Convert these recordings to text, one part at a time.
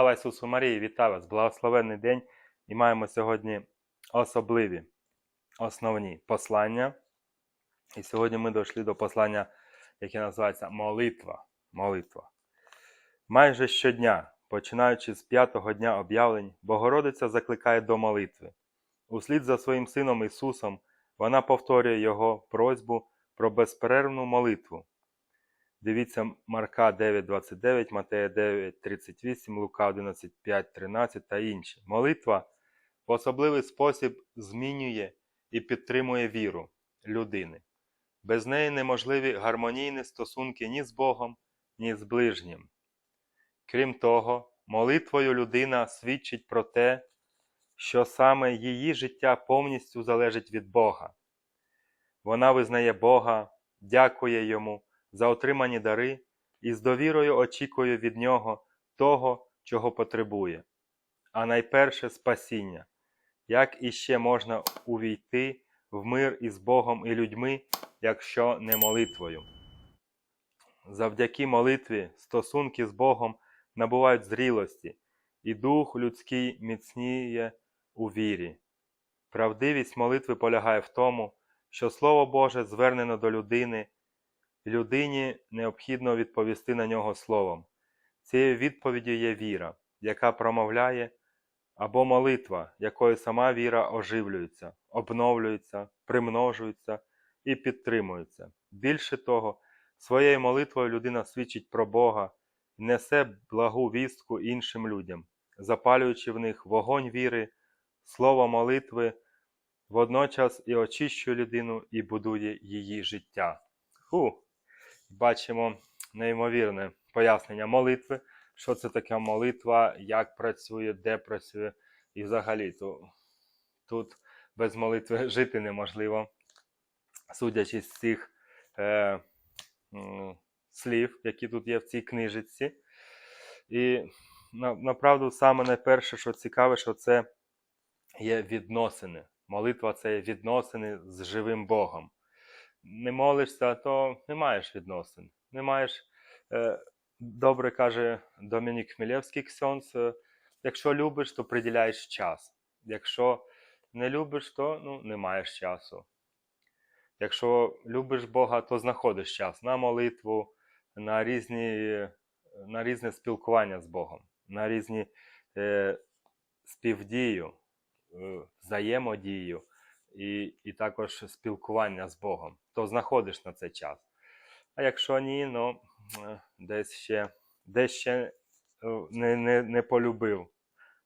Слава Ісусу Марії, вітаю вас! Благословенний день і маємо сьогодні особливі основні послання. І сьогодні ми дійшли до послання, яке називається Молитва. Молитва. Майже щодня, починаючи з п'ятого дня об'явлень, Богородиця закликає до молитви. Услід за своїм сином Ісусом вона повторює Його просьбу про безперервну молитву. Дивіться Марка 9.29, Матея 9.38, Лука 11.5, 13 та інші. Молитва в особливий спосіб змінює і підтримує віру людини. Без неї неможливі гармонійні стосунки ні з Богом, ні з ближнім. Крім того, молитвою людина свідчить про те, що саме її життя повністю залежить від Бога. Вона визнає Бога, дякує Йому за отримані дари і з довірою очікує від Нього того, чого потребує, а найперше спасіння, як іще можна увійти в мир із Богом і людьми, якщо не молитвою. Завдяки молитві стосунки з Богом набувають зрілості, і дух людський міцніє у вірі. Правдивість молитви полягає в тому, що Слово Боже звернено до людини, людині необхідно відповісти на нього словом. Цією відповіддю є віра, яка промовляє, або молитва, якою сама віра оживлюється, обновлюється, примножується і підтримується. Більше того, своєю молитвою людина свідчить про Бога несе благу вістку іншим людям, запалюючи в них вогонь віри, слово молитви, водночас і очищує людину і будує її життя. Ху! Бачимо неймовірне пояснення молитви, що це таке молитва, як працює, де працює. І взагалі то, тут без молитви жити неможливо, судячи з цих е, м, слів, які тут є в цій книжиці. І на, направду саме найперше, що цікаве, що це є відносини. Молитва це є відносини з живим Богом. Не молишся, то не маєш відносин. Не маєш, е, добре каже Домінік Хмілєвський Ксьонс, е, якщо любиш, то приділяєш час. Якщо не любиш, то ну, не маєш часу. Якщо любиш Бога, то знаходиш час на молитву, на різні, на різне спілкування з Богом, на різні е, співдію, е, взаємодію і, і також спілкування з Богом, то знаходиш на це час. А якщо ні, ну е, десь ще, десь ще е, не, не, не полюбив,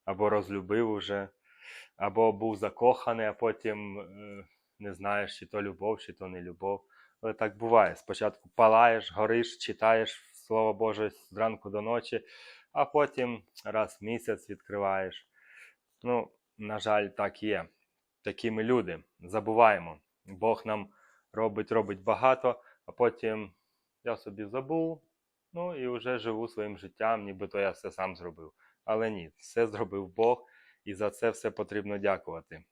або розлюбив уже, або був закоханий, а потім е, не знаєш, чи то любов, чи то не любов. Але так буває. Спочатку палаєш, гориш, читаєш Слово Боже зранку до ночі, а потім раз в місяць відкриваєш. Ну, на жаль, так є. Такі ми люди. Забуваємо. Бог нам робить, робить багато, а потім я собі забув, ну і вже живу своїм життям, нібито я все сам зробив. Але ні, все зробив Бог, і за це все потрібно дякувати.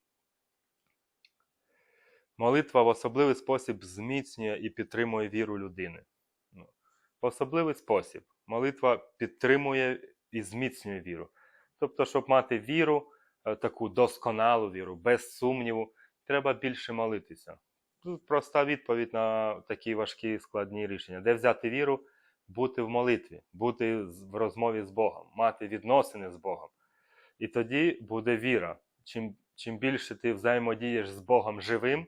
Молитва в особливий спосіб зміцнює і підтримує віру людини. Ну, В особливий спосіб молитва підтримує і зміцнює віру. Тобто, щоб мати віру, таку досконалу віру, без сумніву, треба більше молитися. Тут проста відповідь на такі важкі складні рішення. Де взяти віру? Бути в молитві, бути в розмові з Богом, мати відносини з Богом. І тоді буде віра. Чим, чим більше ти взаємодієш з Богом живим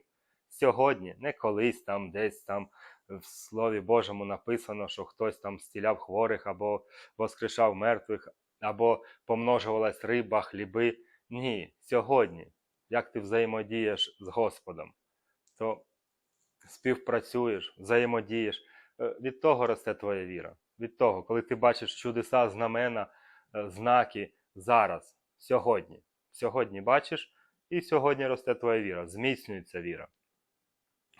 сьогодні, не колись там, десь там в Слові Божому написано, що хтось там стіляв хворих або воскрешав мертвих, або помножувалась риба, хліби. Ні, сьогодні, як ти взаємодієш з Господом, то співпрацюєш, взаємодієш. Е, Від того росте твоя віра. Від того, коли ти бачиш чудеса, знамена, е, знаки зараз, сьогодні. Сьогодні бачиш, і сьогодні росте твоя віра, зміцнюється віра.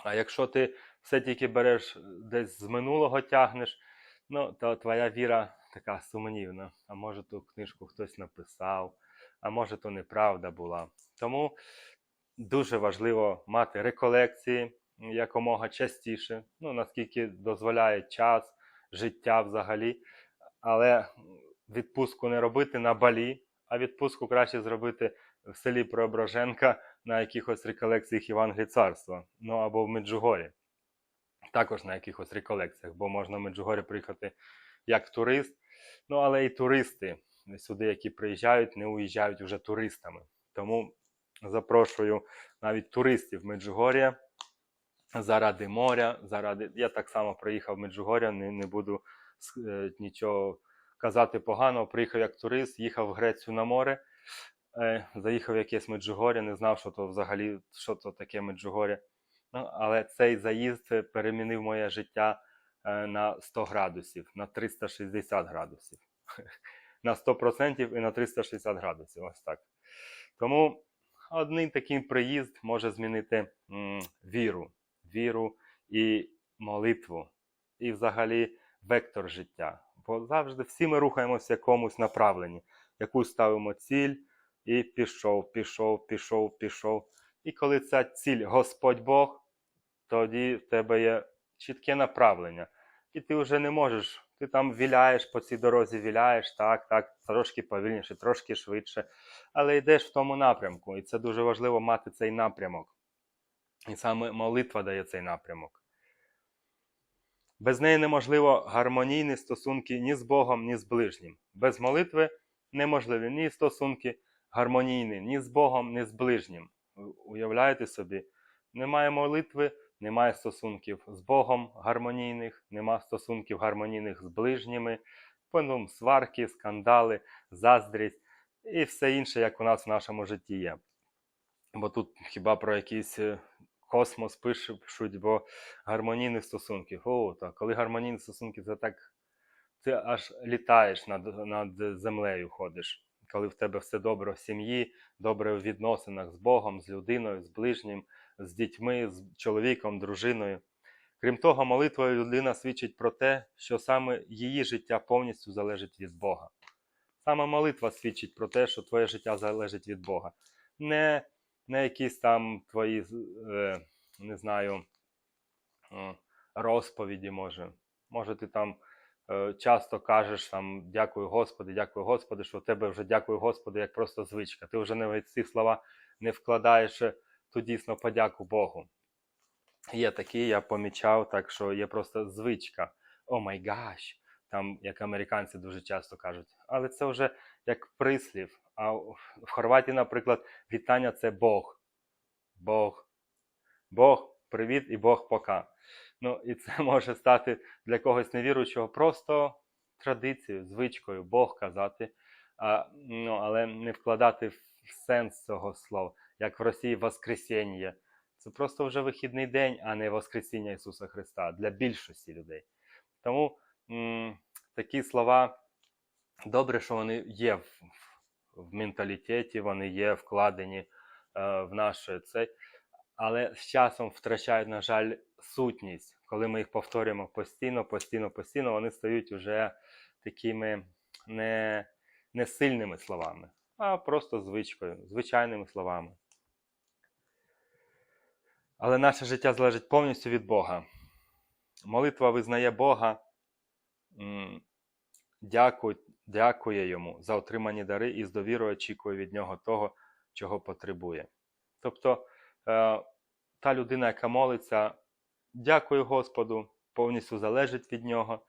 А якщо ти все тільки береш десь з минулого тягнеш, ну, то твоя віра така сумнівна. А може ту книжку хтось написав, а може то неправда була. Тому дуже важливо мати реколекції якомога частіше, ну наскільки дозволяє час, життя взагалі. Але відпустку не робити на Балі, а відпустку краще зробити в селі Преображенка на якихось реколекціях Євангелії Царства, ну або в Меджугорі. Також на якихось реколекціях, бо можна в Меджугорі приїхати як турист. Ну, але і туристи сюди, які приїжджають, не уїжджають вже туристами. Тому запрошую навіть туристів Меджугор'я заради моря, заради. Я так само приїхав в Меджугор'я, не, не буду е, нічого казати поганого. Приїхав як турист, їхав в Грецію на море, е, заїхав якесь Меджугор'я, не знав, що то взагалі що то таке Меджугор'я. Ну, але цей заїзд е, перемінив моє життя е, на 100 градусів, на 360 градусів. На 100% і на 360 градусів. Ось так. Тому один такий приїзд може змінити м, віру, віру і молитву, і взагалі вектор життя. Бо завжди всі ми рухаємося в якомусь направленні, якусь ставимо ціль, і пішов, пішов, пішов, пішов. І коли ця ціль Господь Бог, тоді в тебе є чітке направлення. І ти вже не можеш, ти там віляєш по цій дорозі, віляєш, так, так, трошки повільніше, трошки швидше, але йдеш в тому напрямку. І це дуже важливо мати цей напрямок. І саме молитва дає цей напрямок. Без неї неможливо гармонійні стосунки ні з Богом, ні з ближнім. Без молитви неможливі ні стосунки гармонійні, ні з Богом, ні з ближнім. Уявляєте собі, немає молитви, немає стосунків з Богом гармонійних, немає стосунків гармонійних з ближніми, потім сварки, скандали, заздрість і все інше, як у нас в нашому житті є. Бо тут хіба про якийсь е, космос пишуть, бо гармонійних стосунків. О, так, коли гармонійні стосунки, це так ти аж літаєш над, над землею ходиш. Коли в тебе все добре в сім'ї, добре в відносинах з Богом, з людиною, з ближнім, з дітьми, з чоловіком, дружиною. Крім того, молитвою людина свідчить про те, що саме її життя повністю залежить від Бога. Саме молитва свідчить про те, що твоє життя залежить від Бога. Не, не якісь там твої, е, не знаю, розповіді, може. Може, ти там е, часто кажеш там дякую Господи, дякую Господи, що в тебе вже дякую Господи, як просто звичка. Ти вже не в ці слова не вкладаєш е, ту дійсно подяку Богу. Є такі, я помічав, так що є просто звичка. О май гаш, там, як американці дуже часто кажуть. Але це вже як прислів. А в Хорватії, наприклад, вітання це Бог. Бог. Бог, привіт і Бог пока. Ну, і це може стати для когось невіруючого просто традицією, звичкою, Бог казати, а, ну, але не вкладати в сенс цього слова, як в Росії Воскресіння. Це просто вже вихідний день, а не Воскресіння Ісуса Христа для більшості людей. Тому м, такі слова добре, що вони є в, в менталітеті, вони є вкладені е, в наше цей, але з часом втрачають, на жаль, сутність. Коли ми їх повторюємо постійно, постійно, постійно, вони стають уже такими не, не сильними словами, а просто звичкою, звичайними словами. Але наше життя залежить повністю від Бога. Молитва визнає Бога, дякує, дякує йому за отримані дари і з довірою очікує від нього того, чого потребує. Тобто е, та людина, яка молиться, дякує Господу, повністю залежить від нього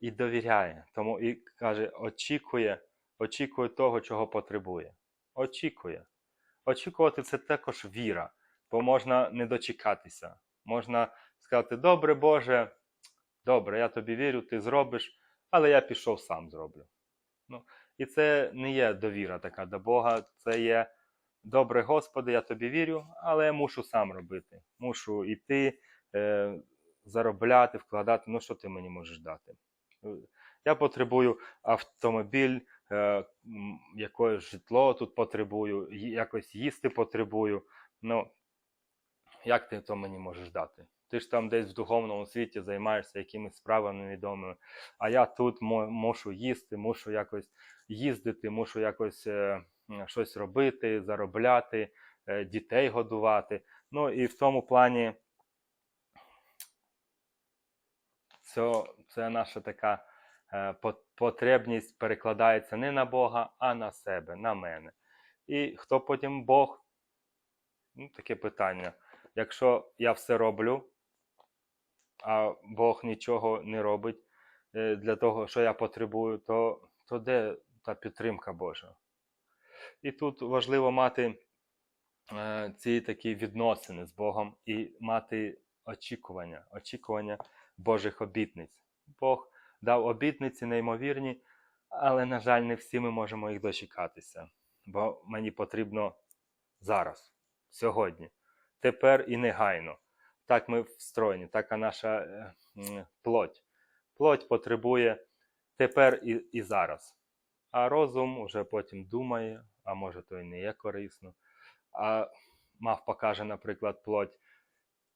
і довіряє. Тому і каже, очікує, очікує того, чого потребує. Очікує. Очікувати це також віра, бо можна не дочекатися. Можна сказати, добре, Боже, добре, я тобі вірю, ти зробиш, але я пішов сам зроблю. Ну, і це не є довіра така до Бога, це є добре, Господи, я тобі вірю, але я мушу сам робити. Мушу йти, е, заробляти, вкладати. Ну, що ти мені можеш дати? Я потребую автомобіль, е, м, житло тут потребую, якось їсти потребую. Ну, як ти то мені можеш дати? Ти ж там десь в духовному світі займаєшся якимись справами невідомими, а я тут мушу їсти, мушу якось їздити, мушу якось е, щось робити, заробляти, е, дітей годувати. Ну і в тому плані це, це наша така е, потребність перекладається не на Бога, а на себе, на мене. І хто потім Бог? Ну, таке питання. Якщо я все роблю, а Бог нічого не робить е, для того, що я потребую, то, то де та підтримка Божа? І тут важливо мати е, ці такі відносини з Богом і мати очікування, очікування Божих обітниць. Бог дав обітниці неймовірні, але, на жаль, не всі ми можемо їх дочекатися. Бо мені потрібно зараз, сьогодні, тепер і негайно. Так ми встроєні, така наша е, плоть. Плоть потребує тепер і, і зараз. А розум уже потім думає, а може то і не є корисно. А мавпа каже, наприклад, плоть,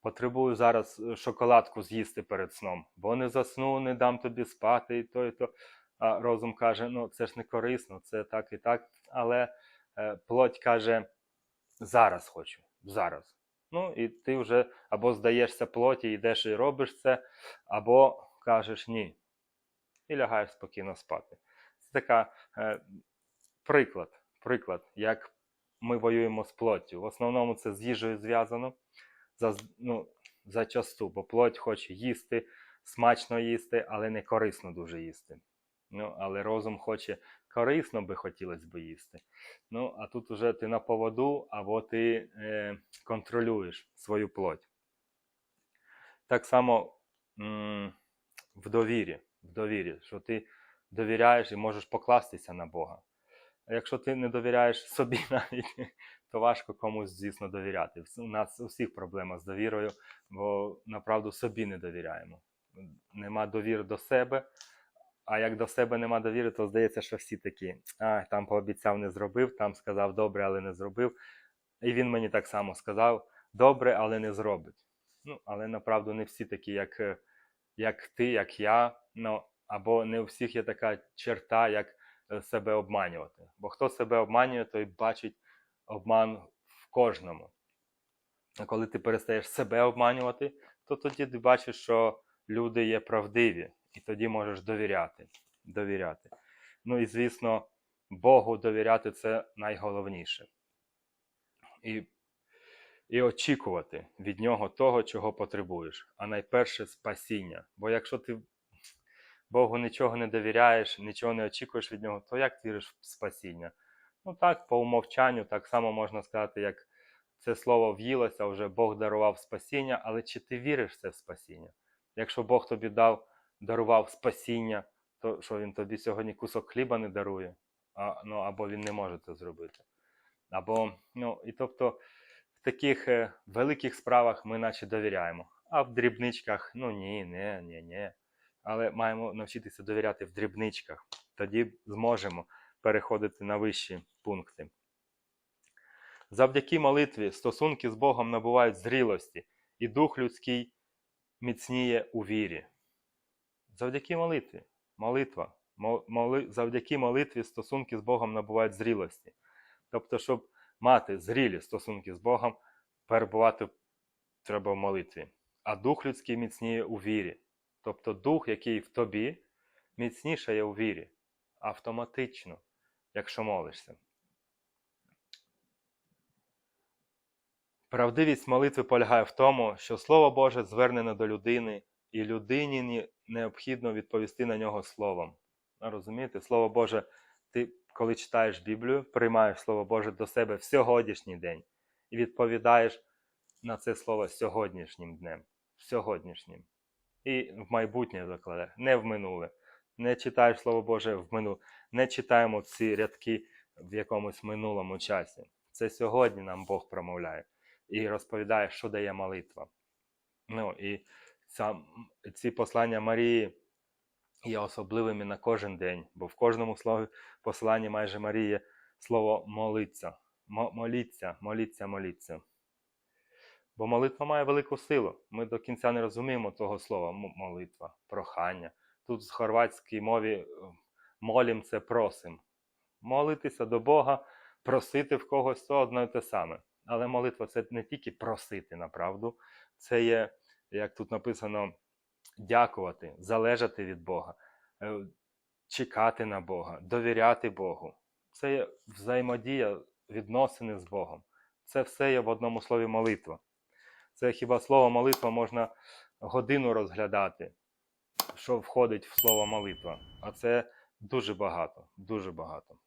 потребую зараз е, шоколадку з'їсти перед сном, бо не засну, не дам тобі спати, і то, і то. А розум каже, ну це ж не корисно, це так і так. Але е, плоть каже, зараз хочу, зараз. Ну, і ти вже або здаєшся плоті, йдеш і робиш це, або кажеш ні. І лягаєш спокійно спати. Це така е, приклад, приклад, як ми воюємо з плоттю. В основному це з їжею зв'язано за, ну, зачасту, бо плоть хоче їсти, смачно їсти, але не корисно дуже їсти. Ну, але розум хоче корисно би хотілося б їсти. Ну, а тут уже ти на поводу, або ти е, контролюєш свою плоть. Так само м, в довірі, в довірі, що ти довіряєш і можеш покластися на Бога. А якщо ти не довіряєш собі навіть, то важко комусь, звісно, довіряти. У нас у всіх проблема з довірою, бо направду собі не довіряємо. Нема довіри до себе, а як до себе нема довіри, то здається, що всі такі. А, там пообіцяв, не зробив, там сказав добре, але не зробив. І він мені так само сказав добре, але не зробить. Ну, але направду не всі такі, як, е, як ти, як я. Ну, або не у всіх є така черта, як е, себе обманювати. Бо хто себе обманює, той бачить обман в кожному. А коли ти перестаєш себе обманювати, то тоді ти бачиш, що люди є правдиві, і тоді можеш довіряти. довіряти. Ну і звісно, Богу довіряти це найголовніше. І, і очікувати від нього того, чого потребуєш. А найперше спасіння. Бо якщо ти Богу нічого не довіряєш, нічого не очікуєш від нього, то як ти віриш в спасіння? Ну так, по умовчанню, так само можна сказати, як це слово в'їлося, вже Бог дарував спасіння, але чи ти віриш це в спасіння? Якщо Бог тобі дав, дарував спасіння, то що він тобі сьогодні кусок хліба не дарує, а, ну, або він не може це зробити. Або, ну, і тобто в таких е, великих справах ми наче довіряємо. А в дрібничках, ну ні, не, ні, ні. Але маємо навчитися довіряти в дрібничках. Тоді зможемо переходити на вищі пункти. Завдяки молитві стосунки з Богом набувають зрілості, і дух людський міцніє у вірі. Завдяки молитві. Молитва. Моли, завдяки молитві стосунки з Богом набувають зрілості. Тобто, щоб мати зрілі стосунки з Богом, перебувати треба в молитві. А дух людський міцніє у вірі. Тобто дух, який в тобі, міцнішає у вірі. Автоматично, якщо молишся. Правдивість молитви полягає в тому, що Слово Боже звернене до людини, і людині необхідно відповісти на нього словом. Розумієте, Слово Боже, ти, коли читаєш Біблію, приймаєш Слово Боже до себе в сьогоднішній день і відповідаєш на це слово сьогоднішнім днем. Сьогоднішнім. І в майбутнє закладе, не в минуле. Не читаєш Слово Боже в минуле. Не читаємо ці рядки в якомусь минулому часі. Це сьогодні нам Бог промовляє і розповідає, що дає молитва. Ну, і ця, ці послання Марії є особливими на кожен день, бо в кожному слові посланні майже Марії слово молиться. Моліться, моліться, моліться. Бо молитва має велику силу. Ми до кінця не розуміємо того слова молитва, прохання. Тут в хорватській мові молім це просим. Молитися до Бога, просити в когось то одно і те саме. Але молитва це не тільки просити направду, це є, як тут написано, дякувати, залежати від Бога. чекати на Бога, довіряти Богу. Це є взаємодія, відносини з Богом. Це все є в одному слові молитва. Це хіба слово молитва можна годину розглядати, що входить в слово молитва. А це дуже багато, дуже багато.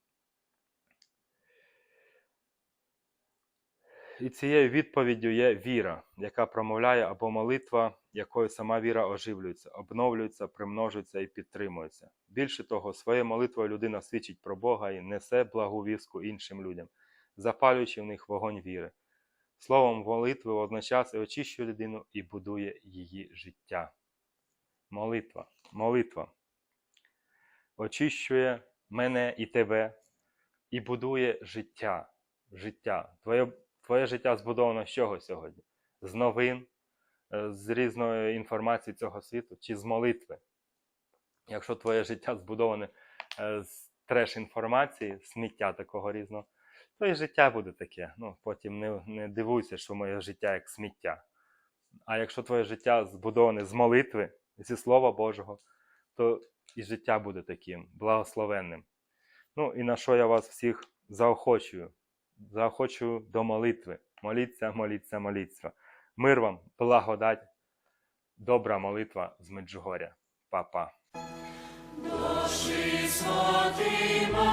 І цією відповіддю є віра, яка промовляє або молитва, якою сама віра оживлюється, обновлюється, примножується і підтримується. Більше того, своєю молитвою людина свідчить про Бога і несе благу вістку іншим людям, запалюючи в них вогонь віри. Словом молитви водночас і очищує людину і будує її життя. Молитва, молитва очищує мене і тебе і будує життя. життя. Твоє, твоє життя збудовано з чого сьогодні? З новин, е, з різної інформації цього світу чи з молитви. Якщо твоє життя збудоване е, з треш інформації, сміття такого різного, то і життя буде таке. Ну, потім не, не дивуйся, що моє життя як сміття. А якщо твоє життя збудоване з молитви, зі Слова Божого, то і життя буде таким благословенним. Ну і на що я вас всіх заохочую? заохочую до молитви. Моліться, моліться, моліться. Мир вам, благодать, добра молитва з Меджугоря. Па-па. Душі святима.